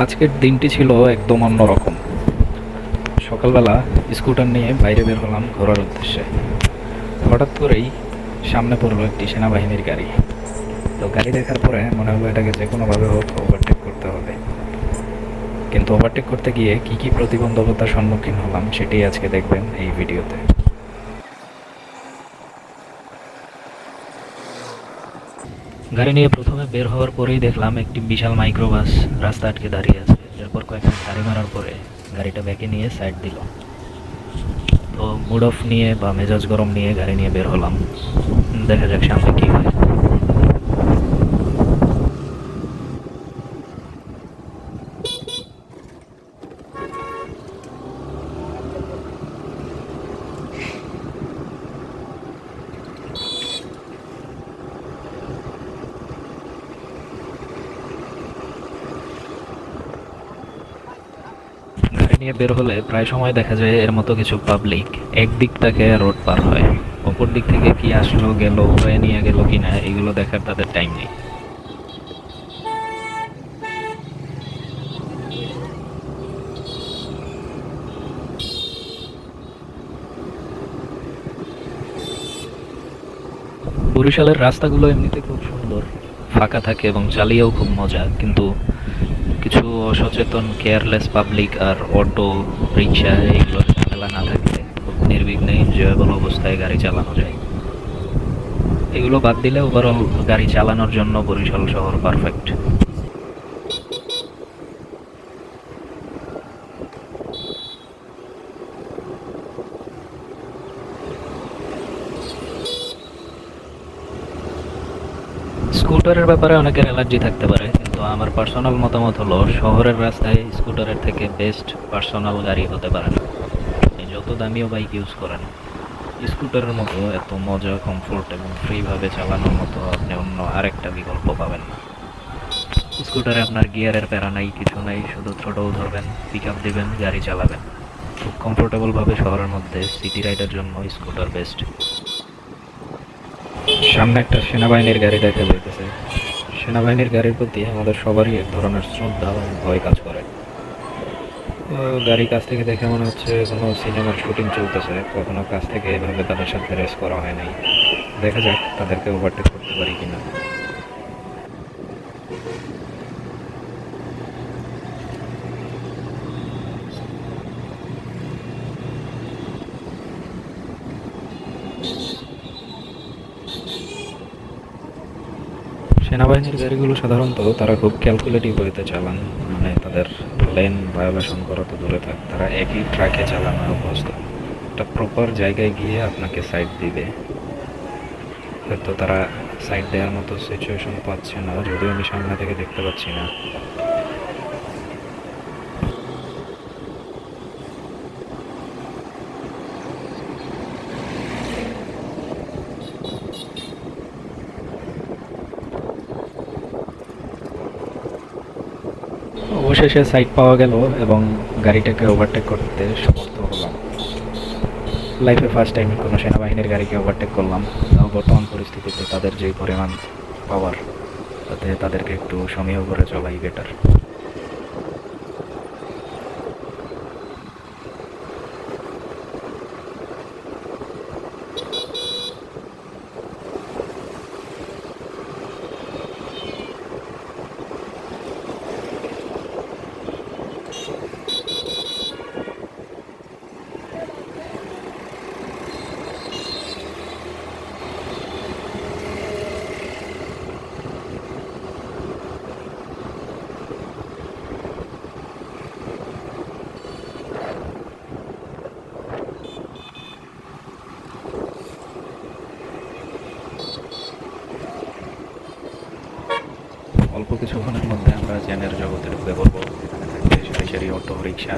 আজকের দিনটি ছিল একদম অন্যরকম। সকালবেলা স্কুটার নিয়ে বাইরে বের হলাম ঘোরার উদ্দেশ্যে। হঠাৎ করেই সামনে পড়ল একটি সেনাবাহিনীর গাড়ি। তো গাড়ি দেখার পরে মনে হলো এটাকে যে কোনোভাবে হোক ওভারটেক করতে হবে। কিন্তু ওভারটেক করতে গিয়ে কি কি প্রতিবন্ধকতার সম্মুখীন হলাম সেটি আজকে দেখবেন এই ভিডিওতে গাড়ি নিয়ে প্রথমে বের হওয়ার পরেই দেখলাম একটি বিশাল মাইক্রোবাস রাস্তা আটকে দাঁড়িয়ে আছে। এরপর কয়েকটা গাড়ি মারার পরে গাড়িটা ব্যাকে নিয়ে সাইড দিল। তো মুড অফ নিয়ে বা মেজাজ গরম নিয়ে গাড়ি নিয়ে বের হলাম। দেখা যাক সামনে কী হয় গাড়ি নিয়ে বের হলে প্রায় সময় দেখা যায় এর মতো কিছু পাবলিক একদিক থেকে রোড পার হয়। অপর দিক থেকে কি আসলো, গেল, হয়ে নিয়ে গেল কিনা, এগুলো দেখার তাদের টাইম নেই। বরিশালের রাস্তাগুলো এমনিতে খুব সুন্দর। ফাঁকা থাকে এবং চালিয়েও খুব মজা, কিন্তু অসচেতন কেয়ারলেস পাবলিক আর অটো রিক্সা এইগুলোর ঝামেলা না থাকলে নির্বিঘ্নে এনজয়েবল অবস্থায় গাড়ি চালানো যায়। এগুলো বাদ দিলে ওভারঅল গাড়ি চালানোর জন্য বরিশাল শহর পারফেক্ট স্কুটারের ব্যাপারে অনেকের অ্যালার্জি থাকতে পারে। আমার পার্সোনাল মতামত হলো, শহরের রাস্তায় স্কুটারের থেকে বেস্ট পার্সোনাল গাড়ি হতে পারে না। যত দামিও বাইক ইউজ করেন, স্কুটারের মতো এত মজা কমফোর্ট এবং ফ্রিভাবে চালানোর মতো আপনি অন্য আরেকটা বিকল্প পাবেন স্কুটারে আপনার গিয়ারের প্যারা নাই, কিছু নাই, শুধু ছোটও ধরবেন পিক আপ দেবেন, গাড়ি চালাবেন। খুব কমফোর্টেবলভাবে শহরের মধ্যে সিটি রাইডের জন্য স্কুটার বেস্ট সামনে একটা সেনাবাহিনীর গাড়ি দেখা যাইতেছে। সেনাবাহিনীর গাড়ির প্রতি আমাদের সবারই এক ধরনের শ্রদ্ধা ভয় কাজ করে। গাড়ি কাছ থেকে দেখে মনে হচ্ছে কোনো সিনেমার শুটিং চলতেছে। কখনো কাছ থেকে এভাবে তাদের সাথে রেস করা হয় নাই। দেখা যাক তাদেরকে ওভারটেক করতে পারি কিনা। সেনাবাহিনীর গাড়িগুলো সাধারণত তারা খুব ক্যালকুলেটিভ হইতে চালান। মানে তাদের লেন ভায়োলেশন করা তো দূরে থাক, তারা একই ট্রাকে চালানো অভ্যস্ত। একটা প্রপার জায়গায় গিয়ে আপনাকে সাইড দিবে। হয়তো তারা সাইড দেওয়ার মতো সিচুয়েশন পাচ্ছে না, যদিও আমি সামনে থেকে দেখতে পাচ্ছি না। অবশেষে সাইট পাওয়া গেল এবং গাড়িটাকে ওভারটেক করতে সমর্থ হলাম। লাইফে ফার্স্ট টাইম কোনো সেনাবাহিনীর গাড়িকে ওভারটেক করলাম। তাও বর্তমান পরিস্থিতিতে তাদের যে পরিমাণ পাওয়ার তাতে তাদেরকে একটু সমীহ করে চলাই বেটার কিছুক্ষণের মধ্যে আমরা জ্যানের জগতে ঢুকে পড়ব সারি অটো রিক্সা